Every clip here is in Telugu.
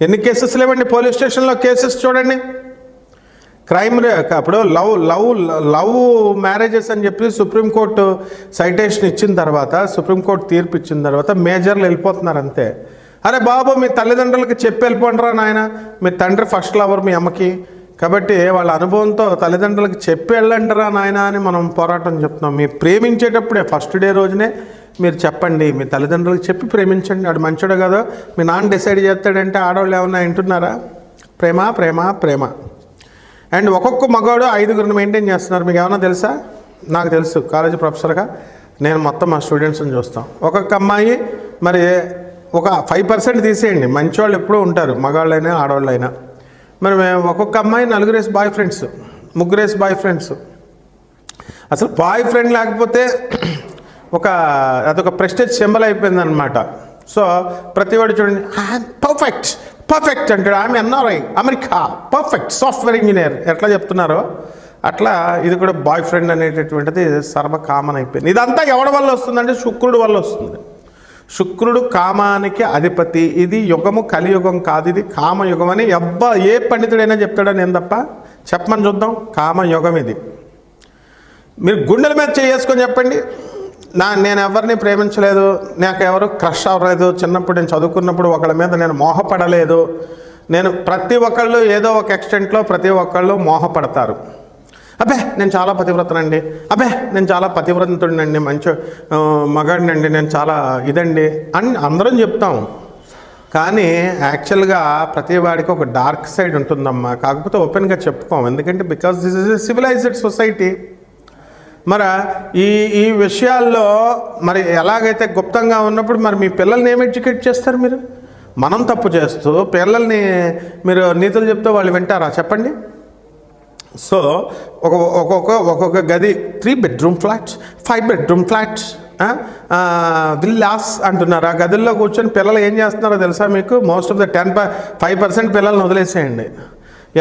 ఎన్ని కేసెస్ లేవండి పోలీస్ స్టేషన్లో? కేసెస్ చూడండి. క్రైమ్ రే- అప్పుడు లవ్ లవ్ లవ్ మ్యారేజెస్ అని చెప్పి సుప్రీంకోర్టు సైటేషన్ ఇచ్చిన తర్వాత సుప్రీంకోర్టు తీర్పు ఇచ్చిన తర్వాత మేజర్లు వెళ్ళిపోతున్నారు అంతే. అరే బాబు మీ తల్లిదండ్రులకి చెప్పి వెళ్ళిపోండిరా నాయన. మీ తండ్రి ఫస్ట్ లవర్ మీ అమ్మకి. కాబట్టి వాళ్ళ అనుభవంతో తల్లిదండ్రులకు చెప్పి వెళ్ళండిరా నాయన అని మనం పోరాటం చెప్తున్నాం. మీ ప్రేమించేటప్పుడే ఫస్ట్ డే రోజునే మీరు చెప్పండి మీ తల్లిదండ్రులకు చెప్పి ప్రేమించండి. వాడు మంచోడు కదా. మీ నాన్న డిసైడ్ చేస్తాడంటే ఆడవాళ్ళు ఏమన్నా వింటున్నారా? ప్రేమ ప్రేమ ప్రేమ. అండ్ ఒక్కొక్క మగవాడు ఐదుగురిని మెయింటైన్ చేస్తున్నారు. మీకు ఏమన్నా తెలుసా? నాకు తెలుసు. కాలేజీ ప్రొఫెసర్గా నేను మొత్తం మా స్టూడెంట్స్ని చూస్తాం. ఒక్కొక్క అమ్మాయి మరి ఒక ఫైవ్ పర్సెంట్ తీసేయండి. మంచివాళ్ళు ఎప్పుడూ ఉంటారు. మగవాళ్ళైనా ఆడవాళ్ళైనా. మరి మేము ఒక్కొక్క అమ్మాయి నలుగురేసి బాయ్ ఫ్రెండ్స్ ముగ్గురేసి బాయ్ ఫ్రెండ్స్ అసలు బాయ్ ఫ్రెండ్ లేకపోతే ఒక అదొక ప్రెస్టేజ్ సింబల్ అయిపోయింది అనమాట సో ప్రతివాడు చూడండి పర్ఫెక్ట్ పర్ఫెక్ట్ అంటాడు. ఆమె NRI America perfect software engineer ఎట్లా చెప్తున్నారో అట్లా ఇది కూడా బాయ్ ఫ్రెండ్ అనేటటువంటిది సర్వ కామన్ అయిపోయింది. ఇదంతా ఎవడి వల్ల వస్తుందంటే శుక్రుడు వల్ల వస్తుంది. శుక్రుడు కామానికి అధిపతి. ఇది యుగము కలియుగం కాదు. ఇది కామయుగం అని ఎవ్వ ఏ పండితుడైనా చెప్తాడని ఏం తప్ప? చెప్పమని చూద్దాం. కామయుగం ఇది. మీరు గుండెల మీద చేసుకొని చెప్పండి. నా నేను ఎవరిని ప్రేమించలేదు నాకు ఎవరు క్రష్ అవ్వలేదు. చిన్నప్పుడు నేను చదువుకున్నప్పుడు ఒకళ్ళ మీద నేను మోహపడలేదు. నేను ప్రతి ఒక్కళ్ళు ఏదో ఒక ఎక్స్టెంట్లో ప్రతి ఒక్కళ్ళు మోహపడతారు. అబ్బే నేను చాలా పతివ్రతనండి. అబ్బే నేను చాలా పతివ్రతుడినండి మంచి మగాడినండి నేను చాలా ఇదండి. అని అందరం చెప్తాం. కానీ యాక్చువల్గా ప్రతి వాడికి ఒక డార్క్ సైడ్ ఉంటుందమ్మా. కాకపోతే ఓపెన్గా చెప్పుకోం. ఎందుకంటే because this is a civilised society మరి ఈ ఈ విషయాల్లో మరి ఎలాగైతే గుప్తంగా ఉన్నప్పుడు మరి మీ పిల్లల్ని ఏం ఎడ్యుకేట్ చేస్తారు మీరు? మనం తప్పు చేస్తూ పిల్లల్ని మీరు నీతులు చెప్తే వాళ్ళు వింటారా? చెప్పండి. సో ఒక ఒక్కొక్క ఒక్కొక్క గది three bedroom flats five bedroom flats villas అంటున్నారు. ఆ గదుల్లో కూర్చొని పిల్లలు ఏం చేస్తున్నారో తెలుసా మీకు? Most of the ten five percent పిల్లల్ని వదిలేసేయండి.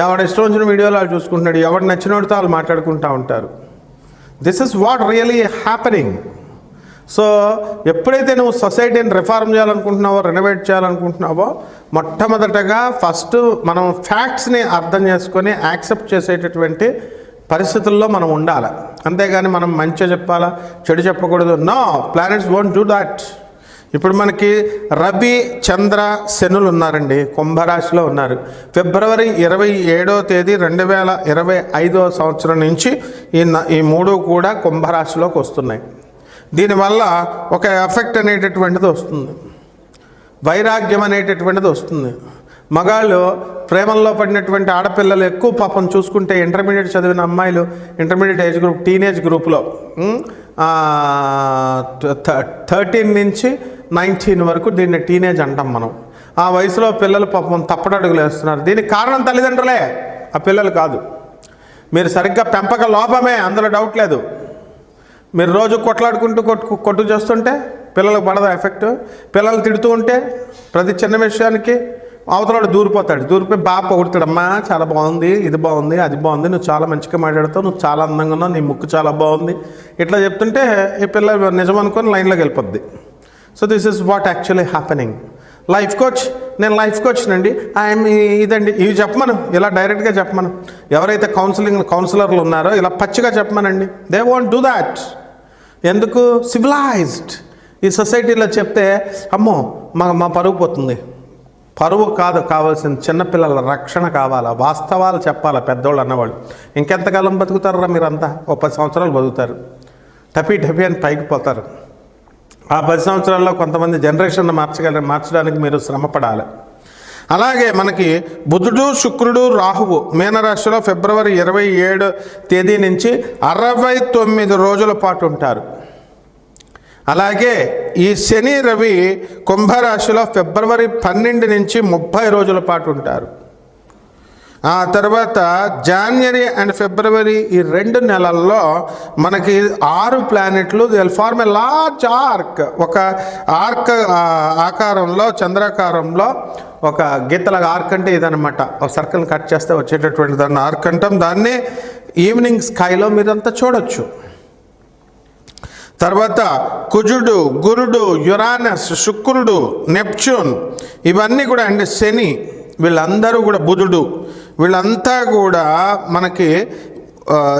ఎవడ ఇష్టం వచ్చిన వీడియోలు వాళ్ళు చూసుకుంటున్నాడు ఎవడు నచ్చినోడితో వాళ్ళు మాట్లాడుకుంటూ ఉంటారు. This is what really happening so ఎప్పుడైతే నువ్వు సొసైటీని రిఫార్మ్ చేయాలనుకుంటున్నావో రెనోవేట్ చేయాలనుకుంటున్నావో మొట్టమొదటగా ఫస్ట్ మనం ఫ్యాక్ట్స్ని అర్థం చేసుకొని యాక్సెప్ట్ చేసేటటువంటి పరిస్థితుల్లో మనం ఉండాలి. అంతేగాని మనం మంచిగా చెప్పాలా చెడు చెప్పకూడదు? No planets won't do that ఇప్పుడు మనకి రవి చంద్ర శనులు ఉన్నారండి. కుంభరాశిలో ఉన్నారు. ఫిబ్రవరి ఇరవై ఏడో తేదీ రెండు వేల ఇరవై ఐదో సంవత్సరం నుంచి ఈ ఈ మూడు కూడా కుంభరాశిలోకి వస్తున్నాయి. దీనివల్ల ఒక ఎఫెక్ట్ అనేటటువంటిది వస్తుంది. వైరాగ్యం అనేటటువంటిది వస్తుంది. మగాళ్ళు ప్రేమల్లో పడినటువంటి ఆడపిల్లలు ఎక్కువ పాపం చూసుకుంటే ఇంటర్మీడియట్ చదివిన అమ్మాయిలు ఇంటర్మీడియట్ ఏజ్ గ్రూప్ టీనేజ్ గ్రూప్లో థర్టీన్ నుంచి నైన్టీన్ వరకు దీన్ని టీనేజ్ అంటాం మనం. ఆ వయసులో పిల్లలు పాపం తప్పటడుగులు వేస్తున్నారు. దీనికి కారణం తల్లిదండ్రులే. ఆ పిల్లలు కాదు. మీరు సరిగ్గా పెంపక లోపమే అందులో డౌట్ లేదు. మీరు రోజు కొట్లాడుకుంటూ కొట్టు కొట్టు చేస్తుంటే పిల్లలకు పడదా ఎఫెక్ట్? పిల్లలు తిడుతూ ఉంటే ప్రతి చిన్న విషయానికి అవతలాడు దూరిపోతాడు. దూరిపోయి బాగా పొగుడుతాడమ్మా చాలా బాగుంది ఇది బాగుంది అది బాగుంది నువ్వు చాలా మంచిగా మాట్లాడుతావు నువ్వు చాలా అందంగా ఉన్నావు నీ ముక్కు చాలా బాగుంది. ఇట్లా చెప్తుంటే ఈ పిల్ల నిజం అనుకొని లైన్లోకి వెళ్ళిపోద్ది. So this is what actually happening life coach నేను లైఫ్ కోచ్నండి ఐఎమ్ ఇదండి. ఇవి చెప్పమను. ఇలా డైరెక్ట్గా చెప్పమను. ఎవరైతే కౌన్సిలింగ్ కౌన్సిలర్లు ఉన్నారో ఇలా పచ్చిగా చెప్పమనండి. దే వాంట్ డూ దాట్ ఎందుకు? సివిలైజ్డ్ ఈ సొసైటీలో చెప్తే అమ్మో మా మా పరుగు పోతుంది. పరువు కాదు కావాల్సిన చిన్నపిల్లల రక్షణ కావాలా? వాస్తవాలు చెప్పాలా పెద్దోళ్ళు అన్నవాళ్ళు? ఇంకెంతకాలం బతుకుతారా మీరంతా? ఓ పది సంవత్సరాలు బతుకుతారు. టపీ టపీ అని పైకి పోతారు. ఆ పది సంవత్సరాల్లో కొంతమంది జనరేషన్ మార్చగల మార్చడానికి మీరు శ్రమపడాలి. అలాగే మనకి బుధుడు శుక్రుడు రాహువు మీనరాశిలో ఫిబ్రవరి ఇరవై ఏడు తేదీ నుంచి అరవై తొమ్మిది రోజుల పాటు ఉంటారు. అలాగే ఈ శని రవి కుంభరాశిలో ఫిబ్రవరి పన్నెండు నుంచి ముప్పై రోజుల పాటు ఉంటారు. ఆ తర్వాత జాన్వరి అండ్ ఫిబ్రవరి ఈ రెండు నెలల్లో మనకి ఆరు ప్లానెట్లు will form a large arc ఒక ఆర్క్ ఆకారంలో చంద్రాకారంలో ఒక గీతల ఆర్క్ అంటే ఇదనమాట ఒక సర్కిల్ కట్ చేస్తే వచ్చేటటువంటి దాన్ని ఆర్క్ అంటాం. దాన్ని ఈవినింగ్ స్కైలో మీరంతా చూడొచ్చు. తర్వాత కుజుడు గురుడు యురానస్ శుక్రుడు నెప్చ్యూన్ ఇవన్నీ కూడా అంటే శని వీళ్ళందరూ కూడా బుధుడు. వీళ్ళంతా కూడా మనకి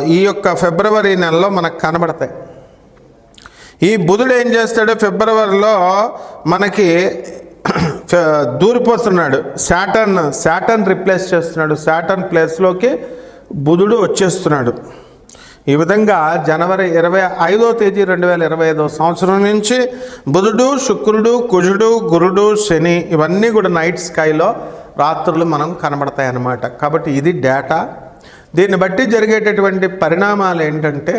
ఈ యొక్క ఫిబ్రవరి నెలలో మనకు కనబడతాయి. ఈ బుధుడు ఏం చేస్తాడు? ఫిబ్రవరిలో మనకి దూరిపోతున్నాడు. శాటర్న్ శాటర్న్ రిప్లేస్ చేస్తున్నాడు. శాటర్న్ ప్లేస్లోకి బుధుడు వచ్చేస్తున్నాడు. ఈ విధంగా జనవరి ఇరవై ఐదో తేదీ రెండు వేల ఇరవై ఐదో సంవత్సరం నుంచి బుధుడు శుక్రుడు కుజుడు గురుడు శని ఇవన్నీ కూడా నైట్ స్కైలో రాత్రులు మనం కనబడతాయి అన్నమాట కాబట్టి ఇది డేటా దీన్ని బట్టి జరిగేటటువంటి పరిణామాలు ఏంటంటే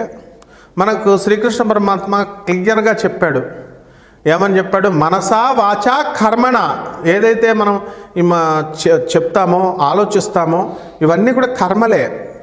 మనకు శ్రీకృష్ణ పరమాత్మ క్లియర్గా చెప్పాడు. ఏమని చెప్పాడు? మనసా వాచా కర్మణ. ఏదైతే మనం మా చెప్తామో ఆలోచిస్తామో ఇవన్నీ కూడా కర్మలే.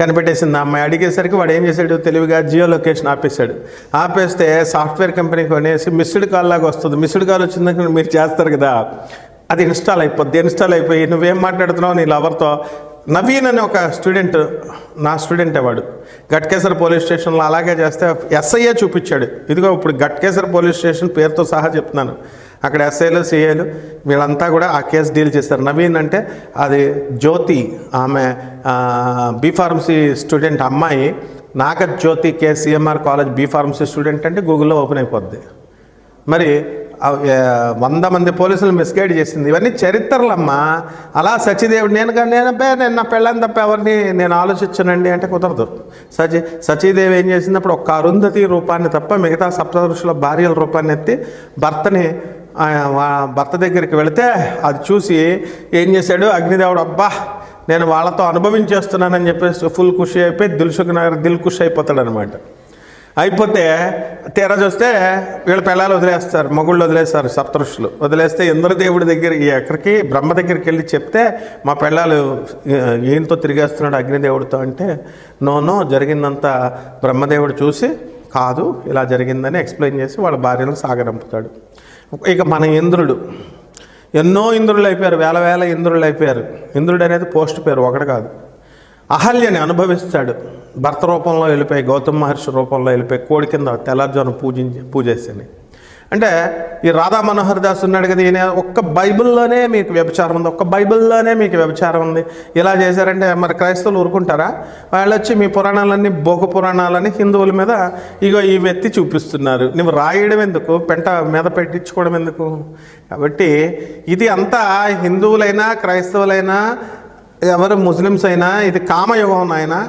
కనిపెట్టేసింది. అమ్మాయి అడిగేసరికి వాడు ఏం చేశాడు? తెలివిగా జియో లొకేషన్ ఆపేశాడు. ఆపేస్తే సాఫ్ట్వేర్ కంపెనీ కొనేసి మిస్డ్ కాల్ లాగా వస్తుంది. మిస్డ్ కాల్ వచ్చిందని మీరు చేస్తారు కదా. అది ఇన్స్టాల్ అయిపోద్ది. ఇన్స్టాల్ అయిపోయి నువ్వేం మాట్లాడుతున్నావు నీ లవర్తో? నవీన్ అనే ఒక స్టూడెంట్ నా స్టూడెంట్ వాడు. గట్కేసర్ పోలీస్ స్టేషన్లో అలాగే చేస్తే ఎస్ఐఏ చూపించాడు. ఇదిగో ఇప్పుడు గట్కేసర్ పోలీస్ స్టేషన్ పేరుతో సహా చెప్తున్నాను. అక్కడ ఎస్ఐలు సిఐలు వీళ్ళంతా కూడా ఆ కేసు డీల్ చేస్తారు నవీన్ అంటే అది జ్యోతి ఆమె బీ ఫార్మసీ స్టూడెంట్ అమ్మాయి Naga Jyothi K C M R college B pharmacy student అంటే గూగుల్లో ఓపెన్ అయిపోద్ది. మరి వంద మంది పోలీసులు మిస్గైడ్ చేసింది. ఇవన్నీ చరిత్రలమ్మా. అలా సచిదేవుడు నేను నేను నేను నా పెళ్ళని తప్ప ఎవరిని నేను ఆలోచించనండి అంటే కుదరదు. సచి సచీదేవి ఏం చేసింది? అప్పుడు ఒక్క అరుంధతి రూపాన్ని తప్ప మిగతా సప్తదృషుల భార్యల రూపాన్ని ఎత్తి భర్తని భర్త దగ్గరికి వెళితే అది చూసి ఏం చేశాడు? అగ్నిదేవుడు అబ్బా నేను వాళ్ళతో అనుభవించేస్తున్నానని చెప్పేసి ఫుల్ ఖుషి అయిపోయి దిల్సుఖ్ నగర్ దిల్ ఖుషి అయిపోతాడు అనమాట అయిపోతే తీరా చూస్తే వీళ్ళ పిల్లలు వదిలేస్తారు మగుళ్ళు వదిలేస్తారు సప్తృషులు వదిలేస్తే ఇంద్రదేవుడి దగ్గరికి ఎక్కడికి బ్రహ్మ దగ్గరికి వెళ్ళి చెప్తే మా పిల్లలు ఈయనతో తిరిగేస్తున్నాడు అగ్నిదేవుడితో? అంటే నోనో జరిగిందంతా బ్రహ్మదేవుడు చూసి కాదు ఇలా జరిగిందని ఎక్స్ప్లెయిన్ చేసి వాళ్ళ భార్యను సాగరంపుతాడు. ఇక మన ఇంద్రుడు. ఎన్నో ఇంద్రులు అయిపోయారు వేల వేల ఇంద్రులు అయిపోయారు. ఇంద్రుడు అనేది పోస్ట్ పేరు ఒకటి కాదు. అహల్యని అనుభవిస్తాడు. భర్త రూపంలో వెళ్ళిపోయి గౌతమ మహర్షి రూపంలో వెళ్ళిపోయి కోడి కింద తెల్లారుజాను పూజించి పూజేసాను అంటే ఈ రాధా మనోహర్ దాస్ ఉన్నాడు కదా ఈయన ఒక్క బైబిల్లోనే మీకు వ్యభిచారం ఉంది ఒక్క బైబిల్లోనే మీకు వ్యభిచారం ఉంది. ఇలా చేశారంటే మరి క్రైస్తవులు ఊరుకుంటారా? వాళ్ళు వచ్చి మీ పురాణాలన్నీ భోగ పురాణాలని హిందువుల మీద ఇగో ఈ వ్యక్తి చూపిస్తున్నారు. నువ్వు రాయడం ఎందుకు? పెంట మీద పెట్టించుకోవడం ఎందుకు? కాబట్టి ఇది అంతా హిందువులైనా క్రైస్తవులైనా ఎవరు ముస్లిమ్స్ అయినా ఇది కామయుగం అయినా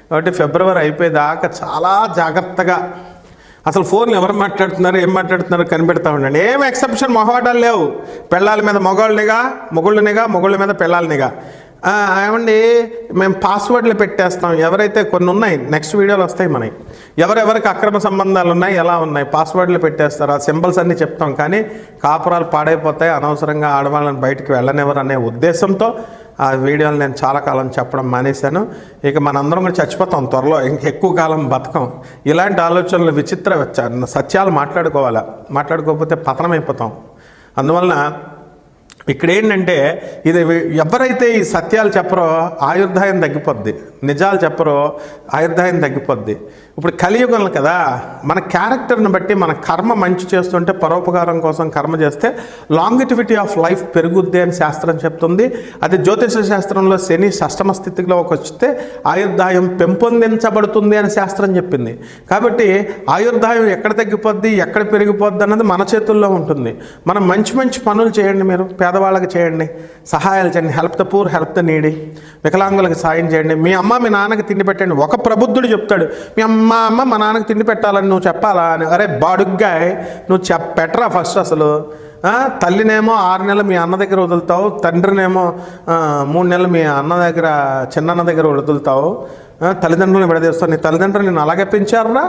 కాబట్టి ఫిబ్రవరి అయిపోయేదాకా చాలా జాగ్రత్తగా. అసలు ఫోన్లు ఎవరు మాట్లాడుతున్నారు ఏం మాట్లాడుతున్నారు కనిపెడతా ఉండండి. ఏం ఎక్సెప్షన్ మొహవాటాలు లేవు. పెళ్ళాల మీద మొగాళ్ళనిగా మొగుళ్ళనిగా మొగుళ్ళ మీద పెళ్ళాలనిగా. ఆ, ఏమండి మేము పాస్వర్డ్లు పెట్టేస్తాం. ఎవరైతే కొన్ని ఉన్నాయి నెక్స్ట్ వీడియోలు వస్తాయి మనకి ఎవరెవరికి అక్రమ సంబంధాలు ఉన్నాయి ఎలా ఉన్నాయి పాస్వర్డ్లు పెట్టేస్తారు ఆ సింబల్స్ అన్నీ చెప్తాం. కానీ కాపురాలు పాడైపోతాయి అనవసరంగా ఆడవాళ్ళని బయటికి వెళ్ళనివ్వరు అనే ఉద్దేశంతో ఆ వీడియోలు నేను చాలా కాలం చెప్పడం మానేశాను. ఇక మనందరం కూడా చచ్చిపోతాం త్వరలో. ఇంక ఎక్కువ కాలం బతకం. ఇలాంటి ఆలోచనలు విచిత్ర సత్యాలు మాట్లాడుకోవాలా? మాట్లాడుకోకపోతే పతనం అయిపోతాం అందువలన ఇక్కడ ఏంటంటే ఇది ఎవరైతే ఈ సత్యాలు చెప్పరో ఆయుర్దాయం తగ్గిపోద్ది. నిజాలు చెప్పరో ఆయుర్దాయం తగ్గిపోద్ది. ఇప్పుడు కలియుగం కదా మన క్యారెక్టర్ని బట్టి మన కర్మ మంచి చేస్తుంటే పరోపకారం కోసం కర్మ చేస్తే లాంగిటివిటీ ఆఫ్ లైఫ్ పెరుగుద్ది అని శాస్త్రం చెప్తుంది. అది జ్యోతిష శాస్త్రంలో శని షష్టమ స్థితిలోకి వస్తే ఆయుర్దాయం పెంపొందించబడుతుంది అని శాస్త్రం చెప్పింది. కాబట్టి ఆయుర్దాయం ఎక్కడ తగ్గిపోద్ది ఎక్కడ పెరిగిపోద్ది అన్నది మన చేతుల్లో ఉంటుంది. మనం మంచి మంచి పనులు చేయండి మీరు పేద పేదవాళ్ళకి చేయండి. సహాయాలు చేయండి. Help the poor help the needy వికలాంగులకు సాయం చేయండి. మీ అమ్మ మీ నాన్నకి తిండి పెట్టండి. ఒక ప్రబుద్ధుడు చెప్తాడు మీ అమ్మ అమ్మ మా నాన్నకి తిండి పెట్టాలని నువ్వు చెప్పాలా? అని. అరే బాడుగ్గా నువ్వు చెప్ పెట్టరా ఫస్ట్ అసలు? తల్లినేమో ఆరు నెలలు మీ అన్న దగ్గర వదులుతావు తండ్రినేమో మూడు నెలలు మీ అన్న దగ్గర చిన్నన్న దగ్గర వదులుతావు. తల్లిదండ్రులను విడదీస్తావు. నీ తల్లిదండ్రులు నేను అలాగే పెంచారా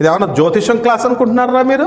ఇది ఏమన్నా జ్యోతిషం క్లాస్ అనుకుంటున్నారా మీరు?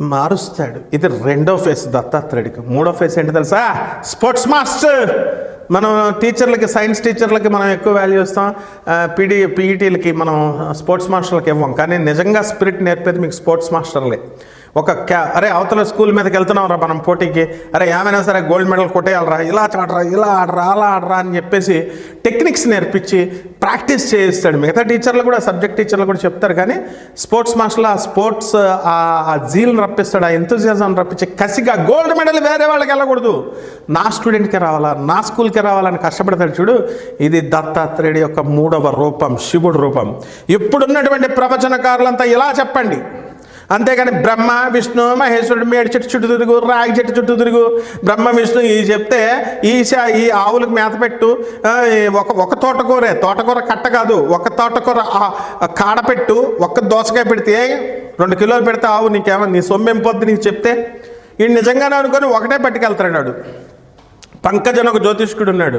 మారుస్తాడు. ఇది రెండో ఫేస్ దత్తాత్రేయుడికి. మూడో ఫేస్ ఏంటి తెలుసా? Sports master. మనం టీచర్లకి సైన్స్ టీచర్లకి మనం ఎక్కువ వాల్యూ ఇస్తాం. పీడీ పీఈటీలకి మనం స్పోర్ట్స్ మాస్టర్లకి ఇవ్వం. కానీ నిజంగా స్పిరిట్ నేర్పేది మీకు స్పోర్ట్స్ మాస్టర్లే. ఒక క్యా అరే అవతల స్కూల్ మీదకి వెళ్తున్నాం రా మనం పోటీకి. అరే ఏమైనా సరే గోల్డ్ మెడల్ కొట్టేయాలరా. ఇలా చాడరా ఇలా ఆడరా అలా ఆడరా అని చెప్పేసి టెక్నిక్స్ నేర్పించి ప్రాక్టీస్ చేయిస్తాడు. మిగతా టీచర్లు కూడా సబ్జెక్ట్ టీచర్లు కూడా చెప్తారు. కానీ స్పోర్ట్స్ మాస్టర్లు ఆ స్పోర్ట్స్ ఆ జీల్ని రప్పిస్తాడు ఆ ఎంతజియాజం రప్పించి కసిగా గోల్డ్ మెడల్ వేరే వాళ్ళకి వెళ్ళకూడదు. నా స్టూడెంట్కి రావాలా నా స్కూల్కి రావాలని కష్టపడతాడు చూడు. ఇది దత్తాత్రేయుడి యొక్క మూడవ రూపం శివుడు రూపం. ఇప్పుడున్నటువంటి ప్రవచనకారులంతా ఇలా చెప్పండి. అంతేగాని బ్రహ్మ విష్ణు మహేశ్వరుడు మేడి చెట్టు చుట్టూ తిరుగు రాగి చెట్టు చుట్టూ తిరుగు. బ్రహ్మ విష్ణు ఇవి చెప్తే ఈశ ఈ ఆవులకు మేత పెట్టు. ఒక ఒక తోటకూరే తోటకూర కట్ట కాదు ఒక తోటకూర కాడ పెట్టు ఒక్క దోసకాయ పెడితే రెండు కిలోలు పెడితే ఆవు నీకేమో నీ సొమ్మేం పొద్దు నీకు చెప్తే? ఈ నిజంగానే అనుకొని ఒకటే పట్టుకెళ్తాడు వాడు. పంకజన్ ఒక జ్యోతిష్కుడు ఉన్నాడు.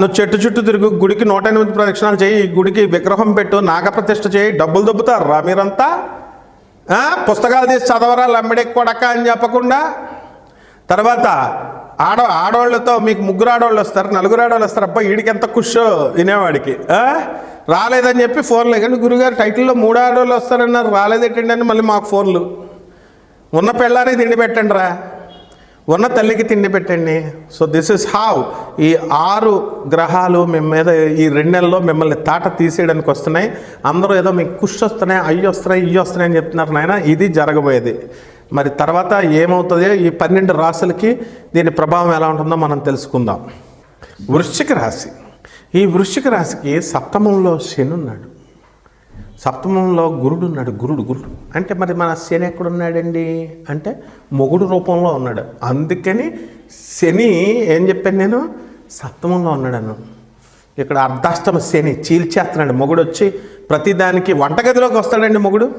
నువ్వు చెట్టు చుట్టూ తిరుగు గుడికి నూట ఎనిమిది ప్రదక్షిణాలు చేయి గుడికి విగ్రహం పెట్టు నాగప్రతిష్ఠ చేయి డబ్బులు దొబ్బుతారు రా మీరంతా పుస్తకాలు తీసి చదవరా లమ్మిడెక్ కొడక అని చెప్పకుండా. తర్వాత ఆడ ఆడవాళ్ళతో మీకు ముగ్గురు ఆడవాళ్ళు వస్తారు నలుగురు ఆడవాళ్ళు వస్తారు అబ్బా వీడికి ఎంత కుషో వినేవాడికి. రాలేదని చెప్పి ఫోన్లు కానీ గురుగారు టైటిల్లో మూడు ఆడవాళ్ళు వస్తారన్నారు రాలేదేటండి అని మళ్ళీ మాకు ఫోన్లు. ఉన్న పెళ్ళానికి తిండి పెట్టండి రా ఉన్న తల్లికి తిండి పెట్టండి. సో దిస్ ఇస్ హౌ ఈ ఆరు గ్రహాలు మేము మీద ఈ రెండు నెలల్లో మిమ్మల్ని తాట తీసేయడానికి వస్తున్నాయి. అందరూ ఏదో మీకు కుష్ వస్తున్నాయి అయ్యి వస్తున్నాయి ఇవి వస్తున్నాయి అని చెప్తున్నారు నాయన. ఇది జరగబోయేది. మరి తర్వాత ఏమవుతుందో ఈ పన్నెండు రాశులకి దీని ప్రభావం ఎలా ఉంటుందో మనం తెలుసుకుందాం. వృశ్చిక రాశి. ఈ వృశ్చిక రాశికి సప్తమంలో శని ఉన్నాడు. సప్తమంలో గురుడు ఉన్నాడు గురుడు గురుడు. అంటే మరి మన శని ఎక్కడున్నాడండి? అంటే మొగుడు రూపంలో ఉన్నాడు. అందుకని శని ఏం చెప్పాను నేను? సప్తమంలో ఉన్నాడను. ఇక్కడ అర్ధాష్టమ శని చీల్చేస్తున్నాడు. మొగుడు వచ్చి ప్రతిదానికి వంటగదిలోకి వస్తాడండి మొగుడు.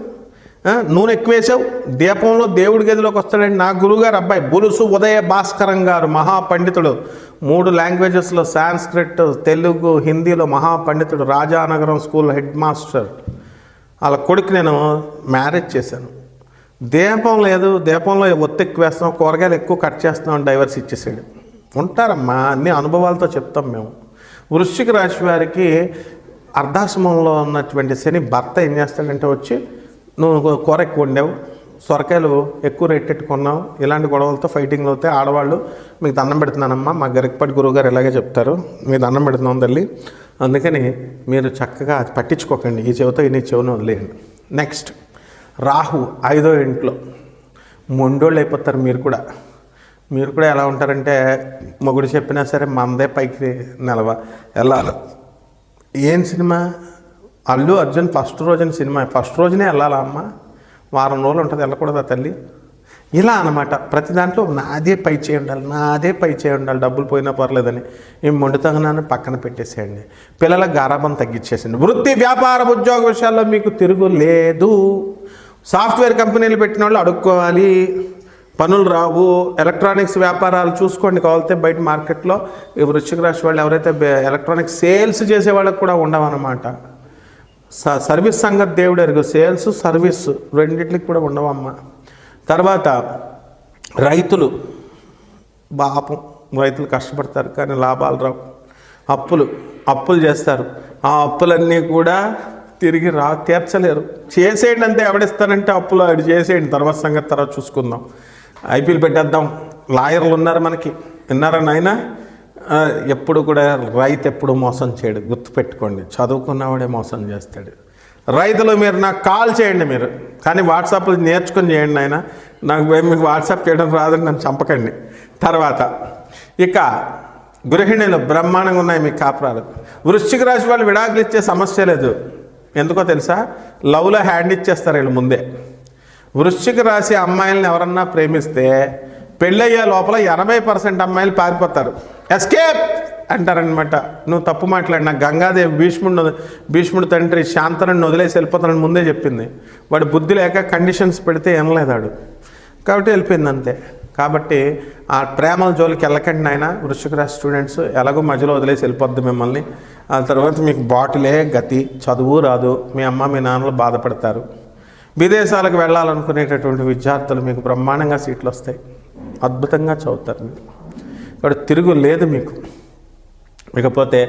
నూనె ఎక్కువ వేసావు? దీపంలో దేవుడి గదిలోకి వస్తాడండి. నా గురువుగారు అబ్బాయి బులుసు ఉదయ భాస్కరం గారు మహాపండితుడు. మూడు లాంగ్వేజెస్లో సాంస్క్రిట్ తెలుగు హిందీలో మహాపండితుడు రాజానగరం స్కూల్ హెడ్ మాస్టర్ వాళ్ళ కొడుకు నేను మ్యారేజ్ చేశాను. దీపం లేదు దీపంలో ఒత్తి ఎక్కువ వేస్తాం కూరగాయలు ఎక్కువ కట్ చేస్తున్నాం డైవర్స్ ఇచ్చేసాడు. ఉంటారమ్మా అన్ని అనుభవాలతో చెప్తాం మేము. వృశ్చిక రాశి వారికి అర్ధాశ్రమంలో ఉన్నటువంటి శని భర్త ఏం చేస్తాడంటే వచ్చి నువ్వు కూర ఎక్కువ వండావు సొరకాయలు ఎక్కువ రేట్ పెట్టుకున్నావు ఇలాంటి గొడవలతో ఫైటింగ్లు అవుతాయి ఆడవాళ్ళు మీకు దండం పెడుతున్నానమ్మా మా గరికపాటి గురువు గారు ఇలాగే చెప్తారు మీ దండం పెడుతున్నాం తల్లి. అందుకని మీరు చక్కగా అది పట్టించుకోకండి ఈ చెవితో ఈ చెవిని వదిలేయండి. నెక్స్ట్ రాహు ఐదో ఇంట్లో. మొండోళ్ళు అయిపోతారు మీరు కూడా. మీరు కూడా ఎలా ఉంటారంటే మొగుడు చెప్పినా సరే మందే పైకి నిలవ వెళ్ళాలి. ఏం సినిమా? అల్లు అర్జున్ ఫస్ట్ రోజున సినిమా ఫస్ట్ రోజునే వెళ్ళాలా అమ్మ? వారం రోజులు ఉంటుంది వెళ్ళకూడదా తల్లి? ఇలా అనమాట ప్రతి దాంట్లో నాదే పై చేయి ఉండాలి నాదే పై చేయండాలి డబ్బులు పోయినా పర్లేదని. ఈ మొండితనాన్ని పక్కన పెట్టేసేయండి. పిల్లల గారాబం తగ్గించేసండి వృత్తి వ్యాపార ఉద్యోగ విషయాల్లో మీకు తిరుగు లేదు. సాఫ్ట్వేర్ కంపెనీలు పెట్టిన వాళ్ళు అడుక్కోవాలి. పనులు రావు. ఎలక్ట్రానిక్స్ వ్యాపారాలు చూసుకోండి. కావాలితే బయట మార్కెట్లో వృశ్చిక రాశి వాళ్ళు ఎవరైతే బె- ఎలక్ట్రానిక్స్ సేల్స్ చేసే వాళ్ళకి కూడా ఉండవన్నమాట. సర్వీస్ సంగతి దేవుడు ఎరుగు సేల్స్ సర్వీస్ రెండిట్లకి కూడా ఉండవమ్మా. తర్వాత రైతులు పాపం రైతులు కష్టపడతారు కానీ లాభాలు రావు. అప్పులు అప్పులు చేస్తారు. ఆ అప్పులన్నీ కూడా తిరిగి రా తీర్చలేరు. చేసేయండి అంతే ఎవడిస్తానంటే అప్పులు ఆడు చేసేయండి. తర్వాత సంగతి తర్వాత చూసుకుందాం. ఐపీఎల్ పెట్టేద్దాం. లాయర్లు ఉన్నారు మనకి. విన్నారా నాయన? ఎప్పుడు కూడా రైతు ఎప్పుడు మోసం చేయడు. గుర్తుపెట్టుకోండి. చదువుకున్నవాడే మోసం చేస్తాడు. రైతులు మీరు నాకు కాల్ చేయండి మీరు. కానీ వాట్సాప్లో నేర్చుకొని చేయండి ఆయన నాకు మీకు వాట్సాప్ చేయడం రాదని నన్ను చంపకండి. తర్వాత ఇక గృహిణులు బ్రహ్మాండంగా ఉన్నాయి మీ కాపురాలు. వృశ్చిక రాశి వాళ్ళు విడాకులు ఇచ్చే సమస్య లేదు. ఎందుకో తెలుసా? లవ్లో హ్యాండ్ ఇచ్చేస్తారు వీళ్ళు ముందే. వృశ్చిక రాశి అమ్మాయిలను ఎవరన్నా ప్రేమిస్తే పెళ్ళయ్యే లోపల ఎనభై పర్సెంట్ అమ్మాయిలు పారిపోతారు. ఎస్కేప్ అంటారనమాట నువ్వు తప్పు మాట్లాడినా గంగాదేవి భీష్ముడు భీష్ముడు తండ్రి శాంతనని వదిలేసి వెళ్ళిపోతానని ముందే చెప్పింది. వాడు బుద్ధి లేక కండిషన్స్ పెడితే వినలేదాడు కాబట్టి వెళ్ళిపోయింది అంతే. కాబట్టి ఆ ప్రేమల జోలికి వెళ్ళకండి నాయన. వృశ్చిక రాశి స్టూడెంట్స్ ఎలాగో మధ్యలో వదిలేసి వెళ్ళిపోద్ది మిమ్మల్ని. ఆ తర్వాత మీకు బాటిలే గతి చదువు రాదు. మీ అమ్మ మీ నాన్నలు బాధపడతారు. విదేశాలకు వెళ్ళాలనుకునేటటువంటి విద్యార్థులు మీకు బ్రహ్మాండంగా సీట్లు వస్తాయి. అద్భుతంగా చదువుతారు మీరు. ఇక్కడ తిరుగు లేదు మీకు. ఇకపోతే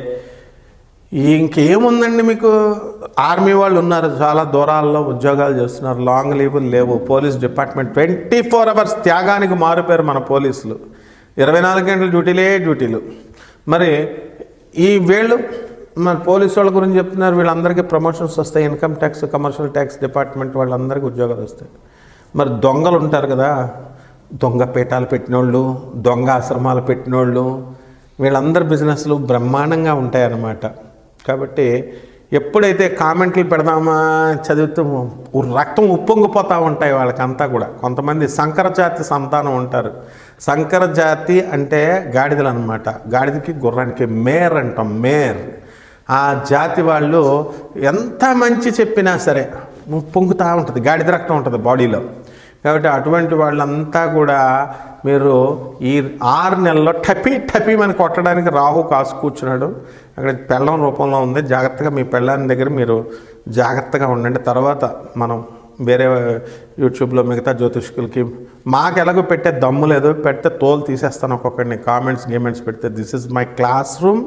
ఇంకేముందండి మీకు? ఆర్మీ వాళ్ళు ఉన్నారు చాలా దూరాల్లో ఉద్యోగాలు చేస్తున్నారు లాంగ్ లీవులు లేవు police department twenty four hours త్యాగానికి మారిపోయారు మన పోలీసులు. ఇరవై నాలుగు గంటల డ్యూటీలే డ్యూటీలు. మరి ఈ వీళ్ళు మన పోలీసు వాళ్ళ గురించి చెప్తున్నారు వీళ్ళందరికీ ప్రమోషన్స్ వస్తాయి income tax commercial tax department వాళ్ళందరికీ ఉద్యోగాలు వస్తాయి. మరి దొంగలు ఉంటారు కదా దొంగ పీఠాలు పెట్టినోళ్ళు దొంగ ఆశ్రమాలు పెట్టినోళ్ళు వీళ్ళందరి బిజినెస్లు బ్రహ్మాండంగా ఉంటాయన్నమాట. కాబట్టి ఎప్పుడైతే కామెంట్లు పెడదామా చదువుతూ రక్తం ఉప్పొంగిపోతూ ఉంటాయి వాళ్ళకంతా కూడా. కొంతమంది సంకరజాతి సంతానం ఉంటారు. సంకరజాతి అంటే గాడిదలు అనమాట గాడిదకి గుర్రానికి మేర్ అంటాం మేర్. ఆ జాతి వాళ్ళు ఎంత మంచి చెప్పినా సరే పొంగుతూ ఉంటుంది. గాడిద రక్తం ఉంటుంది బాడీలో. కాబట్టి అటువంటి వాళ్ళంతా కూడా మీరు ఈ ఆరు నెలల్లో టపీ టపీ మన కొట్టడానికి రాహు కాసు కూర్చున్నాడు. అక్కడ పెళ్ళం రూపంలో ఉంది. జాగ్రత్తగా మీ పెళ్ళాన్ని దగ్గర మీరు జాగ్రత్తగా ఉండండి. తర్వాత మనం వేరే యూట్యూబ్లో మిగతా జ్యోతిష్కులకి మాకు ఎలాగో పెట్టే దమ్ము లేదు. పెడితే తోలు తీసేస్తాను ఒక్కొక్కడిని. కామెంట్స్ గేమెంట్స్ పెడితే this is my class room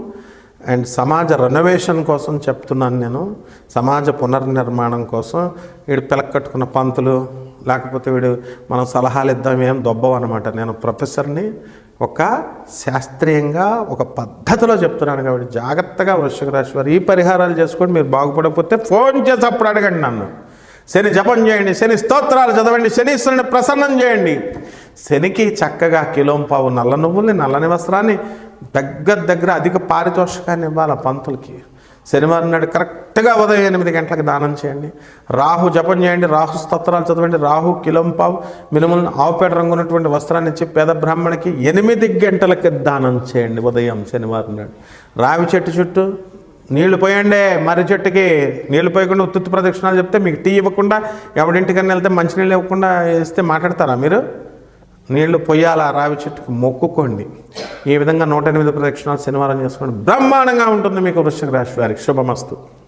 and సమాజ రెనోవేషన్ కోసం చెప్తున్నాను నేను. సమాజ పునర్నిర్మాణం కోసం. వీడు పిలక్కట్టుకున్న పంతులు లేకపోతే వీడు మనం సలహాలు ఇద్దాం ఏం దొబ్బం అనమాట నేను ప్రొఫెసర్ని ఒక శాస్త్రీయంగా ఒక పద్ధతిలో చెప్తున్నాను కాబట్టి జాగ్రత్తగా వృశ్చిక రాశి వారు ఈ పరిహారాలు చేసుకొని మీరు బాగుపడకపోతే ఫోన్ చేసి అప్పుడు అడగండి నన్ను. శని జపం చేయండి శని స్తోత్రాలు చదవండి శనీశ్వరుని ప్రసన్నం చేయండి. శనికి చక్కగా కిలోం పావు నల్ల నువ్వుల్ని నల్లని వస్త్రాన్ని దగ్గర దగ్గర అధిక పారితోషికాన్ని ఇవ్వాలి ఆ పంతులకి. శనివారం నాడు కరెక్ట్గా ఉదయం ఎనిమిది గంటలకు దానం చేయండి. రాహు జపం చేయండి రాహు స్తోత్రాలు చదవండి రాహు కిలంపావు మినుములను ఆవుపేట రంగు ఉన్నటువంటి వస్త్రాన్ని ఇచ్చి పేద బ్రాహ్మణికి ఎనిమిది గంటలకి దానం చేయండి ఉదయం శనివారం నాడు. రావి చెట్టు చుట్టూ నీళ్ళు పోయండి మర్రి చెట్టుకి. నీళ్ళు పోయకుండా ఉత్తుత్తి ప్రదక్షిణాలు చెప్తే మీకు టీ ఇవ్వకుండా ఎవడింటికన్నా వెళ్తే మంచినీళ్ళు ఇవ్వకుండా ఇస్తే మాట్లాడతారా మీరు? నీళ్ళు పొయ్యాల రావి చెట్టుకు మొక్కుకోండి. ఈ విధంగా నూట ఎనిమిది ప్రదక్షిణాలు శనివారం చేసుకోండి బ్రహ్మాండంగా ఉంటుంది మీకు వృశ్చిక రాశి వారికి. శుభమస్తు.